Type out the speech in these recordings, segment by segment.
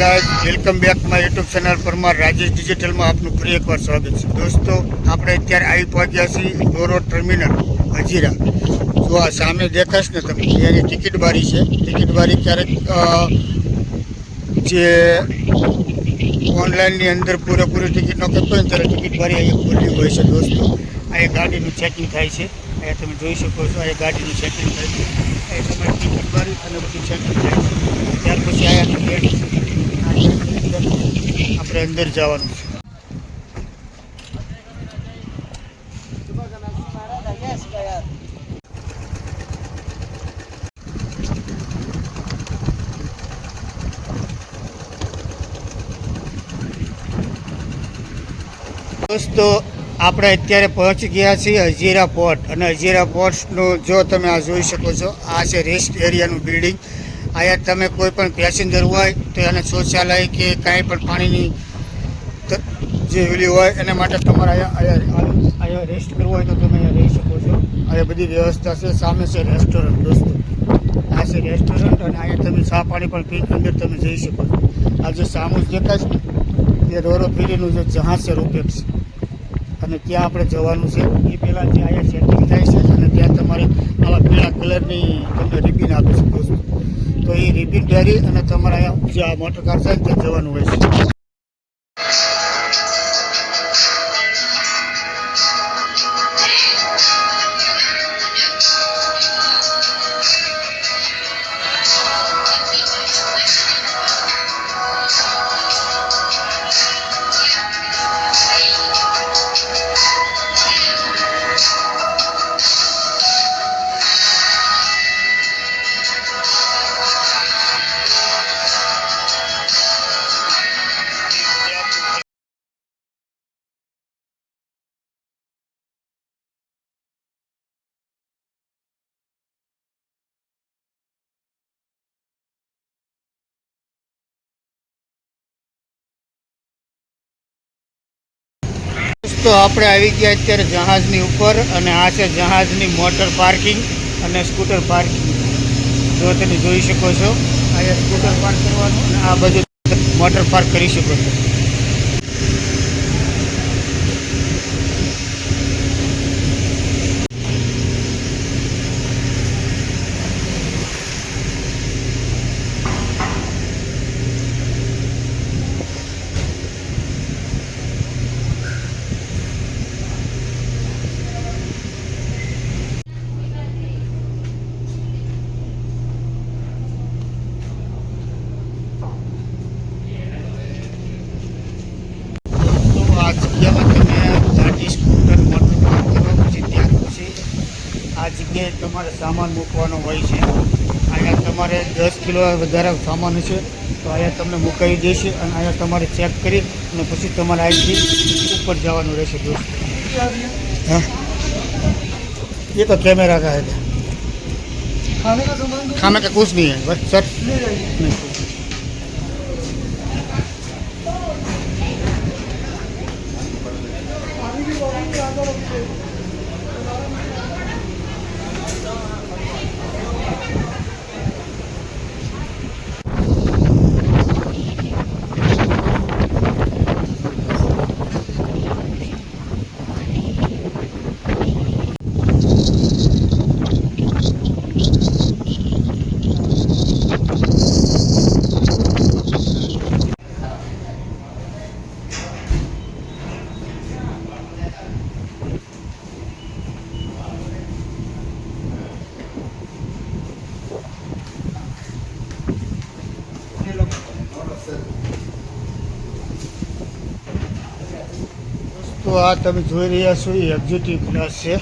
Guys welcome back my YouTube channel Parmar Rajesh ડિજિટલમાં આપનું ફરી એકવાર સ્વાગત છે. દોસ્તો, આપણે અત્યારે આવી પહોંચ્યા છીએ રોરો ટર્મિનલ હજીરા. જો આ સામે દેખાશ ને તમે, એની ટિકિટ બારી છે. ટિકિટ બારી ક્યારેક જે ઓનલાઈનની અંદર પૂરેપૂરી ટિકિટ ન કરતો હોય ત્યારે ટિકિટ બારી અહીંયા ખુલ્લી હોય છે. દોસ્તો અહીંયા ગાડીનું ચેકિંગ થાય છે. અહીંયા તમે જોઈ શકો છો અહીંયા ગાડીનું ચેકિંગ થાય છે. અહીંયા તમારી ટિકિટ બારી અને બધું ચેકિંગ થાય છે. ત્યાર પછી અહીંયા ગેટ આપણે અંદર જવાનું છે. દોસ્તો, આપણે અત્યારે પહોંચી ગયા છીએ હજીરા પોર્ટ. અને હજીરા પોર્ટનું જો તમે આ જોઈ શકો છો, આ છે રેસ્ટ એરિયાનું બિલ્ડિંગ અહીંયા તમે કોઈ પણ પેસેન્જર હોય તો એને શૌચાલય કે કાંઈ પણ પાણીની જે ઓલી હોય એના માટે તમારે અહીંયા અહીંયા રેસ્ટ કરવું હોય તો તમે અહીંયા રહી શકો છો. અહીંયા બધી વ્યવસ્થા છે. સામે છે રેસ્ટોરન્ટ દોસ્તો. આ છે રેસ્ટોરન્ટ અને અહીંયા તમે ચા પાણી પણ પી, અંદર તમે જઈ શકો છો. આ જે સામું દેખાય છે એ રોરો ફેરીનું જે જહાજ છે છે. અને ત્યાં આપણે જવાનું છે. એ પહેલાં જે અહીંયા સેટિંગ થાય છે અને ત્યાં તમારે આવા પીળા કલરની તમને રિબિન આપે છે, દોસ્તો. તો એ રિપીટ ડેરી અને તમારે જે આ મોટર કાર છે ત્યાં જવાનું હોય છે. તો આપણે આવી ગયા અત્યારે જહાજની ઉપર અને આ છે જહાજની મોટર પાર્કિંગ અને સ્કૂટર પાર્કિંગ. જો તમે જોઈ શકો છો, અહીંયા સ્કૂટર પાર્ક કરવાનું અને આ બાજુ મોટર પાર્ક કરી શકો છો તો આ જગ્યામાં તમે ગાડી સ્કૂટર મોટર પાર્ક કરો પછી ત્યાર પછી આ જગ્યાએ તમારે સામાન મૂકવાનો હોય છે અહીંયા તમારે દસ કિલો વધારે સામાન છે તો અહીંયા તમને મુકાવી દેશે અને અહીંયા તમારે ચેક કરી અને પછી તમારે અહીંથી ઉપર જવાનું રહેશે દોસ્તો હા ये तो कैमरा का है खाने का सामान तो खाने का कुछ नहीं है बस सर ले जाइए नहीं આ તમે જોઈ રહ્યા છો એ એક્ઝિક્યુટિવ ક્લાસ છે.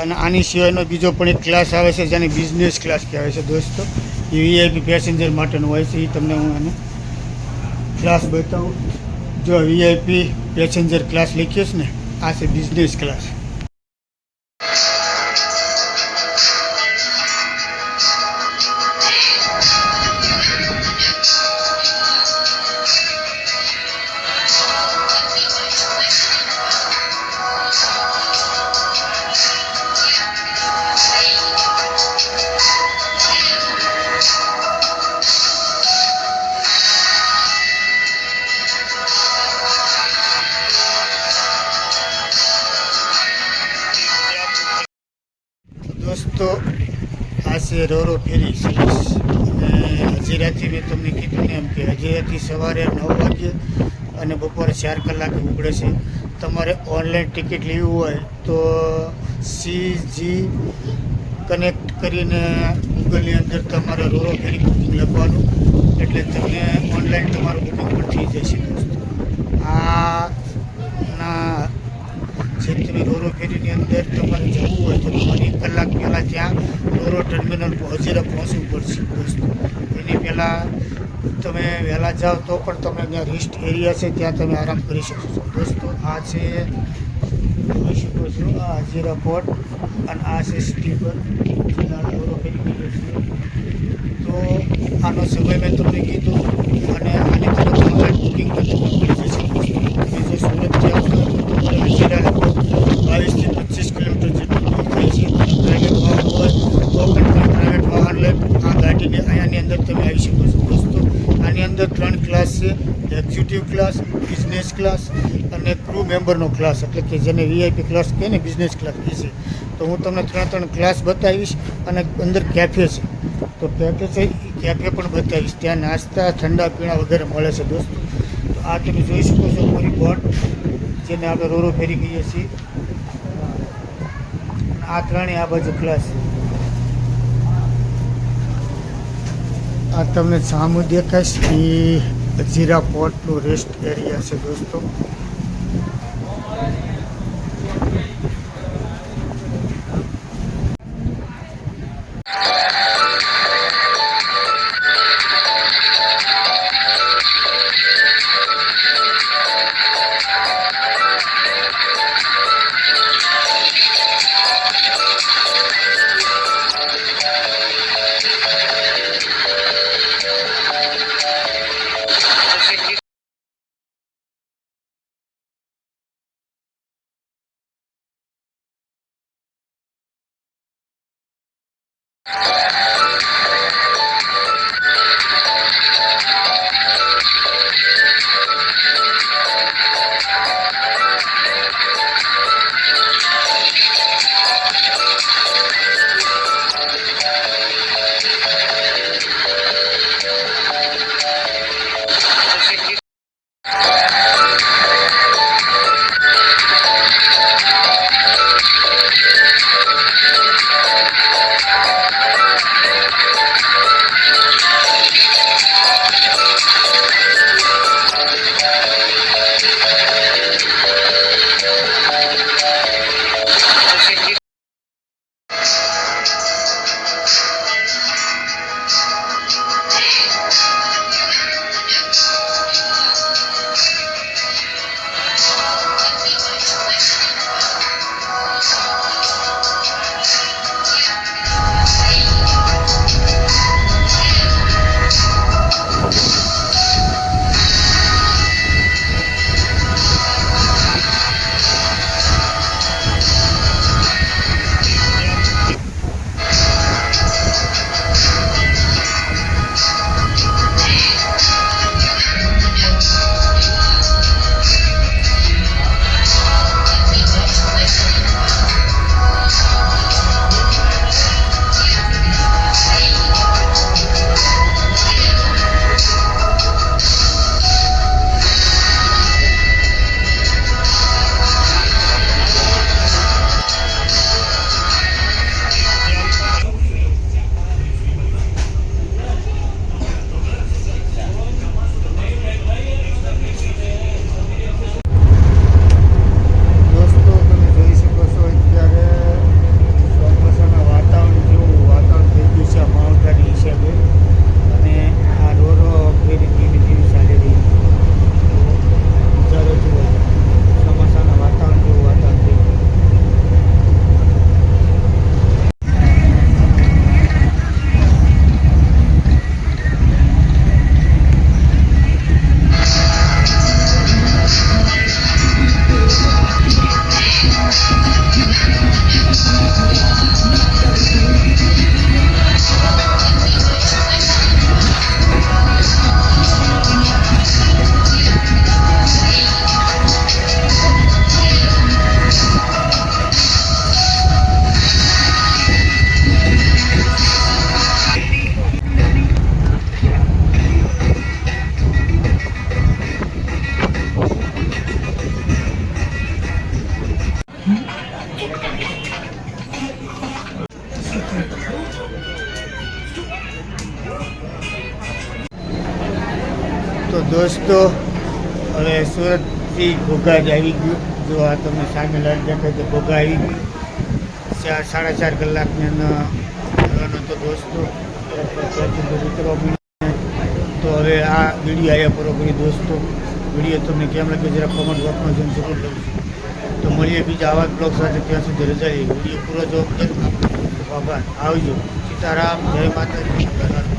અને આની સિવાયનો બીજો પણ એક ક્લાસ આવે છે જેને બિઝનેસ ક્લાસ કહેવાય છે દોસ્તો. એ વીઆઈપી પેસેન્જર માટેનું હોય છે, એ તમને હું એને ક્લાસ બતાવું. જો વીઆઈપી પેસેન્જર ક્લાસ લખીએ ને, આ છે business class roro ferry service અને હજીરાથી મેં તમને કીધું ને એમ કે હજીરાથી સવારે નવ વાગે અને બપોરે ચાર કલાકે ઉગડે છે. તમારે ઓનલાઈન ટિકિટ લેવી હોય તો સીજી કનેક્ટ કરીને ગૂગલની અંદર તમારે રોરો ફેરી બુકિંગ લખવાનું. એટલે તમને ઓનલાઈન તમારું બુકિંગ પણ થઈ જશે દોસ્તો. આ ના જે તમે રોરો ફેરીની અંદર તમારે જવું હોય કલાક પહેલાં ત્યાં રોરો ટર્મિનલ હજીરા પહોંચવું પડશે. દોસ્તો એની પહેલાં તમે વહેલા જાઓ તો પણ તમે ત્યાં રેસ્ટ એરિયા છે, ત્યાં તમે આરામ કરી શકો છો. દોસ્તો, આ છે જોઈ શકો છો આ હજીરા પોર્ટ અને આ છે સ્ટીપર જેના રોરો ફેરી ગયો છે. તો આનો સમય મેં તમને કીધું અને આની તમે ઓનલાઈન બુકિંગ કરતું પણ પડી જશે તમે જો સુરતથી આવતો હોય તો તમારે હજીરા લગભગ બાવીસથી પચીસ કિલોમીટર જેટલું દૂર થાય છે પ્રાઇવેટ વાહન હોય તો પણ તમે પ્રાઇવેટ વાહન લઈ આ ગાડીને અહીંયાની અંદર તમે આવી શકો છો દોસ્તો આની અંદર ત્રણ ક્લાસ છે એક્ઝિક્યુટિવ ક્લાસ બિઝનેસ ક્લાસ અને ક્રૂ મેમ્બરનો ક્લાસ એટલે કે જેને વીઆઈપી ક્લાસ કહે ને બિઝનેસ ક્લાસ કહે છે. તો હું તમને ત્રણ ત્રણ ક્લાસ બતાવીશ અને અંદર કેફે છે. તો કેફે છે, એ કેફે પણ બતાવીશ. ત્યાં નાસ્તા, ઠંડા પીણા વગેરે મળે છે, દોસ્તો. તો આ તમે જોઈ શકો છો પૂરી બોટ, જેને આપણે રોરો ફેરી કહીએ છીએ. આ ત્રણેય આ બાજુ ક્લાસ આ તમને સામું દેખાશ એ જીરા પોર્ટનું રેસ્ટ એરિયા છે, દોસ્તો. સુરતથી ઘોઘા જ આવી ગયું. જો આ તમે સામે લાઈન દેખાય તો ઘોઘા આવી ગયું ચાર, સાડા ચાર કલાકની અંદર તો દોસ્તો. તો હવે આ વીડિયો આવ્યા પૂરો કરી દોસ્તો. વીડિયો તમને કેમ લાગે જરા કોમેન્ટ બોક્સમાં જઈને જરૂર છું તો મળીએ બીજા આવા બ્લોગ સાથે ત્યાં સુધી રજા વીડિયો પૂરો જો આભાર. આવજો. સીતારામ. જય માતાજી.